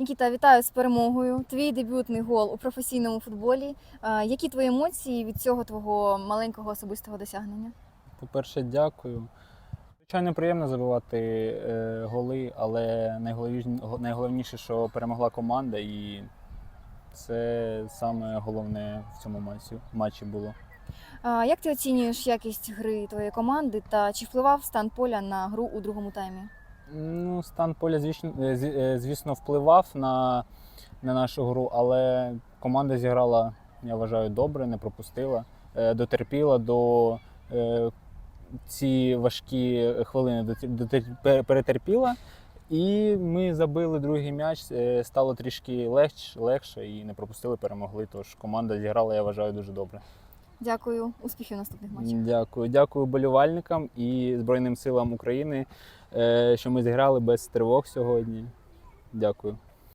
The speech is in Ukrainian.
Нікіта, вітаю з перемогою. Твій дебютний гол у професійному футболі. Які твої емоції від цього твого маленького особистого досягнення? По-перше, дякую. Звичайно, приємно забивати е, голи, але найголовніше, що перемогла команда, і це саме головне в цьому матчі, матчі було. Як ти оцінюєш якість гри твоєї команди та чи впливав стан поля на гру у другому таймі? Ну, стан поля, звісно, е, е, звісно, впливав на, на нашу гру, але команда зіграла, я вважаю, добре, не пропустила, е, дотерпіла до ці важкі хвилини, перетерпіла. І ми забили другий м'яч, стало трішки легше, легше і не пропустили, перемогли. Тож команда зіграла, я вважаю, дуже добре. Дякую, успіхів наступних матчах. Дякую. Дякую болівальникам і Збройним силам України, е, що ми зіграли без тривог сьогодні. Дякую.